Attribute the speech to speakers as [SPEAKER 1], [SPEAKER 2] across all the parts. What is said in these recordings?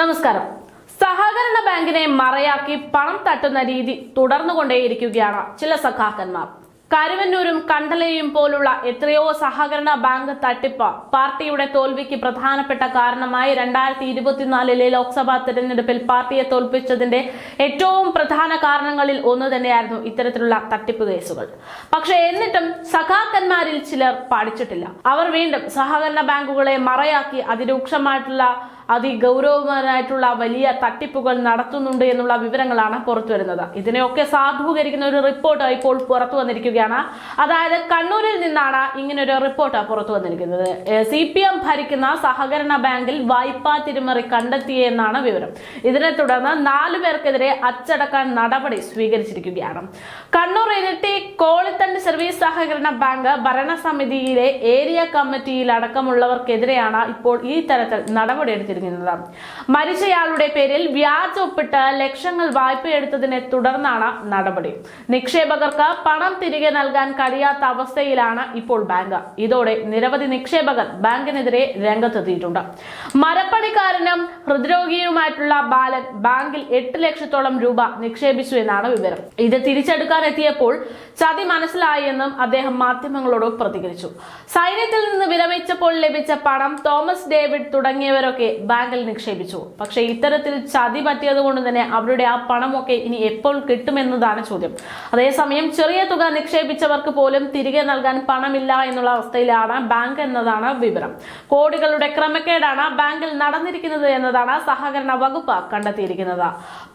[SPEAKER 1] നമസ്കാരം. സഹകരണ ബാങ്കിനെ മറയാക്കി പണം തട്ടുന്ന രീതി തുടർന്നുകൊണ്ടേയിരിക്കുകയാണ് ചില സഖാക്കന്മാർ. കരുവന്നൂരും കണ്ടലയും പോലുള്ള എത്രയോ സഹകരണ ബാങ്ക് തട്ടിപ്പ് പാർട്ടിയുടെ തോൽവിക്ക് പ്രധാനപ്പെട്ട കാരണമായി രണ്ടായിരത്തി ഇരുപത്തിനാലിലെ ലോക്സഭാ തെരഞ്ഞെടുപ്പിൽ പാർട്ടിയെ തോൽപ്പിച്ചതിന്റെ ഏറ്റവും പ്രധാന കാരണങ്ങളിൽ ഒന്ന് തന്നെയായിരുന്നു ഇത്തരത്തിലുള്ള തട്ടിപ്പ് കേസുകൾ. പക്ഷേ എന്നിട്ടും സഖാക്കന്മാരിൽ ചിലർ പഠിച്ചിട്ടില്ല അവർ വീണ്ടും സഹകരണ ബാങ്കുകളെ മറയാക്കി അതിരൂക്ഷമായിട്ടുള്ള അതിഗൗരവമായിട്ടുള്ള വലിയ തട്ടിപ്പുകൾ നടത്തുന്നുണ്ട് എന്നുള്ള വിവരങ്ങളാണ് പുറത്തു വരുന്നത് ഇതിനെയൊക്കെ സാധൂകരിക്കുന്ന ഒരു റിപ്പോർട്ട് ഇപ്പോൾ പുറത്തു വന്നിരിക്കുകയാണ്. അതായത് കണ്ണൂരിൽ നിന്നാണ് ഇങ്ങനെ ഒരു റിപ്പോർട്ട് പുറത്തു വന്നിരിക്കുന്നത്. സി പി എം ഭരിക്കുന്ന സഹകരണ ബാങ്കിൽ വായ്പാ തിരിമറി കണ്ടെത്തിയെന്നാണ് വിവരം. ഇതിനെ തുടർന്ന് നാലു പേർക്കെതിരെ അച്ചടക്കാൻ നടപടി സ്വീകരിച്ചിരിക്കുകയാണ്. കണ്ണൂർ ഇരട്ടി കോളിത്തണ്ട് സർവീസ് സഹകരണ ബാങ്ക് ഭരണസമിതിയിലെ ഏരിയ കമ്മിറ്റിയിൽ അടക്കമുള്ളവർക്കെതിരെയാണ് ഇപ്പോൾ ഈ തരത്തിൽ നടപടിയെടുത്തിരിക്കുന്നത്. മരിച്ചയാളുടെ പേരിൽ വ്യാജ ഒപ്പിട്ട് ലക്ഷങ്ങൾ വായ്പയെടുത്തതിനെ തുടർന്നാണ് നടപടി. നിക്ഷേപകർക്ക് പണം തിരികെ നൽകാൻ കഴിയാത്ത അവസ്ഥയിലാണ് ഇപ്പോൾ ബാങ്ക്. ഇതോടെ നിരവധി നിക്ഷേപകർ ബാങ്കിനെതിരെ രംഗത്തെത്തിയിട്ടുണ്ട്. മരപ്പണിക്കാരനും ഹൃദ്രോഗിയുമായിട്ടുള്ള ബാലൻ ബാങ്കിൽ എട്ട് ലക്ഷത്തോളം രൂപ നിക്ഷേപിച്ചു എന്നാണ് വിവരം. ഇത് തിരിച്ചെടുക്കാൻ എത്തിയപ്പോൾ ചതി മനസ്സിലായെന്നും അദ്ദേഹം മാധ്യമങ്ങളോട് പ്രതികരിച്ചു. സൈന്യത്തിൽ നിന്ന് വിരമിച്ചപ്പോൾ ലഭിച്ച പണം തോമസ് ഡേവിഡ് തുടങ്ങിയവരൊക്കെ ബാങ്കിൽ നിക്ഷേപിച്ചു. പക്ഷെ ഇത്തരത്തിൽ ചതി പറ്റിയത് കൊണ്ട് തന്നെ അവരുടെ ആ പണമൊക്കെ ഇനി എപ്പോൾ കിട്ടുമെന്നതാണ് ചോദ്യം. അതേസമയം ചെറിയ തുക നിക്ഷേപിച്ചവർക്ക് പോലും തിരികെ നൽകാൻ പണമില്ല എന്നുള്ള അവസ്ഥയിലാണ് ബാങ്ക് എന്നതാണ് വിവരം. കോടികളുടെ ക്രമക്കേടാണ് ബാങ്കിൽ നടന്നിരിക്കുന്നത് എന്നതാണ് സഹകരണ വകുപ്പ് കണ്ടെത്തിയിരിക്കുന്നത്.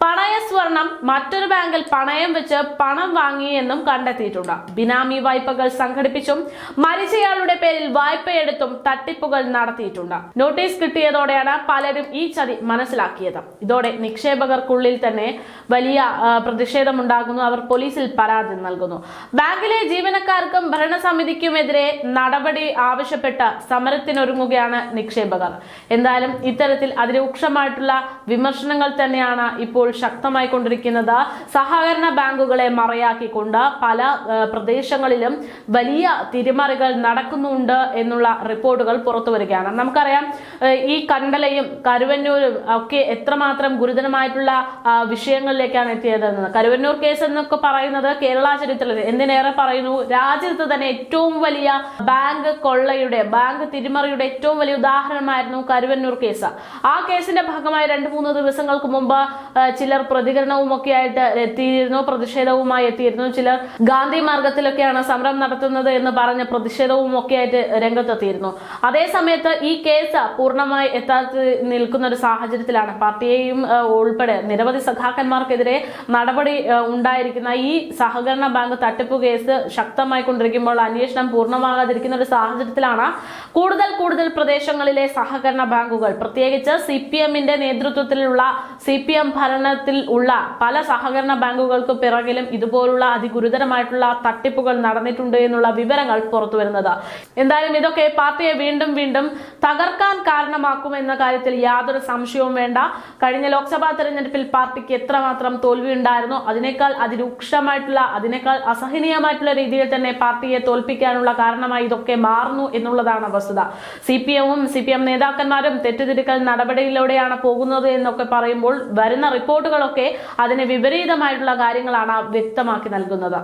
[SPEAKER 1] പണയ സ്വർണം മറ്റൊരു ബാങ്കിൽ പണയം വെച്ച് പണം വാങ്ങി എന്നും കണ്ടെത്തിയിട്ടുണ്ട്. ബിനാമി വായ്പകൾ സംഘടിപ്പിച്ചും മരിച്ചയാളുടെ പേരിൽ വായ്പയെടുത്തും തട്ടിപ്പുകൾ നടത്തിയിട്ടുണ്ട്. നോട്ടീസ് കിട്ടിയതോടെയാണ് പലരും ഈ ചതി മനസ്സിലാക്കിയത്. ഇതോടെ നിക്ഷേപകർക്കുള്ളിൽ തന്നെ വലിയ പ്രതിഷേധം പ്രതിഷേധമുണ്ടാകുന്നു. അവർ പോലീസിൽ പരാതി നൽകുന്നു. ബാങ്കിലെ ജീവനക്കാർക്കും ഭരണസമിതിക്കുമെതിരെ നടപടി ആവശ്യപ്പെട്ട സമരത്തിനൊരുങ്ങുകയാണ് നിക്ഷേപകർ. എന്തായാലും ഇത്തരത്തിൽ അതിരൂക്ഷമായിട്ടുള്ള വിമർശനങ്ങൾ തന്നെയാണ് ഇപ്പോൾ ശക്തമായി കൊണ്ടിരിക്കുന്നത്. സഹകരണ ബാങ്കുകളെ മറയാക്കിക്കൊണ്ട് പല പ്രദേശങ്ങളിലും വലിയ തിരിമറികൾ നടക്കുന്നുണ്ട് എന്നുള്ള റിപ്പോർട്ടുകൾ പുറത്തു വരികയാണ് നമുക്കറിയാം ഈ ഈ കണ്ടലയും കരുവന്നൂരും ഒക്കെ എത്രമാത്രം ഗുരുതരമായിട്ടുള്ള വിഷയങ്ങളിലേക്കാണ് എത്തിയതെന്ന് കരുവന്നൂർ കേസ് എന്നൊക്കെ പറയുന്നത് കേരള ചരിത്രത്തിൽ എന്തിനേറെ പറയുന്നു? രാജ്യത്ത് തന്നെ ഏറ്റവും വലിയ ബാങ്ക് കൊള്ളയുടെ ബാങ്ക് തിരിമറിയുടെ ഏറ്റവും വലിയ ഉദാഹരണമായിരുന്നു കരുവന്നൂർ കേസ്. ആ കേസിന്റെ ഭാഗമായി രണ്ട് മൂന്ന് ദിവസങ്ങൾക്ക് മുമ്പ് ചിലർ പ്രതികരണവും ഒക്കെ ആയിട്ട് എത്തിയിരുന്നു പ്രതിഷേധവുമായി എത്തിയിരുന്നു. ചിലർ ഗാന്ധി മാർഗത്തിലൊക്കെയാണ് സമരം നടത്തുന്നത് എന്ന് പറഞ്ഞ് പ്രതിഷേധവും ഒക്കെ ആയിട്ട് രംഗത്തെത്തിയിരുന്നു. അതേ സമയത്ത് ഈ കേസ് പൂർണമായി എത്താത്ത നിൽക്കുന്ന ഒരു സാഹചര്യത്തിലാണ്. പാർട്ടിയെയും ഉൾപ്പെടെ നിരവധി സഖാക്കന്മാർക്കെതിരെ നടപടി ഉണ്ടായിരിക്കുന്ന ഈ സഹകരണ ബാങ്ക് തട്ടിപ്പ് കേസ് ശക്തമായി കൊണ്ടിരിക്കുമ്പോൾ അന്വേഷണം പൂർണമാകാതിരിക്കുന്ന ഒരു സാഹചര്യത്തിലാണ് കൂടുതൽ കൂടുതൽ പ്രദേശങ്ങളിലെ സഹകരണ ബാങ്കുകൾ. പ്രത്യേകിച്ച് സി പി എമ്മിന്റെ നേതൃത്വത്തിലുള്ള സി പി എം ഭരണത്തിൽ ഉള്ള പല സഹകരണ ബാങ്കുകൾക്ക് പിറകിലും ഇതുപോലുള്ള അതിഗുരുതരമായിട്ടുള്ള തട്ടിപ്പുകൾ നടന്നിട്ടുണ്ട് എന്നുള്ള വിവരങ്ങൾ പുറത്തു വരുന്നത് എന്തായാലും ഇതൊക്കെ പാർട്ടിയെ വീണ്ടും വീണ്ടും തകർക്കാൻ കാരണമാക്കും എന്ന കാര്യത്തിൽ യാതൊരു സംശയവും വേണ്ട. കഴിഞ്ഞ ലോക്സഭാ തെരഞ്ഞെടുപ്പിൽ പാർട്ടിക്ക് എത്രമാത്രം തോൽവി ഉണ്ടായിരുന്നു അതിനേക്കാൾ അതിരൂക്ഷമായിട്ടുള്ള അതിനേക്കാൾ അസഹനീയമായിട്ടുള്ള രീതിയിൽ തന്നെ പാർട്ടിയെ തോൽപ്പിക്കാനുള്ള കാരണമായി ഇതൊക്കെ മാറുന്നു എന്നുള്ളതാണ് വസ്തുത. സി പി എമ്മും സി പി എം നേതാക്കന്മാരും തെറ്റുതിരുക്കൽ നടപടിയിലൂടെയാണ് പോകുന്നത് എന്നൊക്കെ പറയുമ്പോൾ വരുന്ന റിപ്പോർട്ടുകളൊക്കെ അതിന് വിപരീതമായിട്ടുള്ള കാര്യങ്ങളാണ് വ്യക്തമാക്കി നൽകുന്നത്.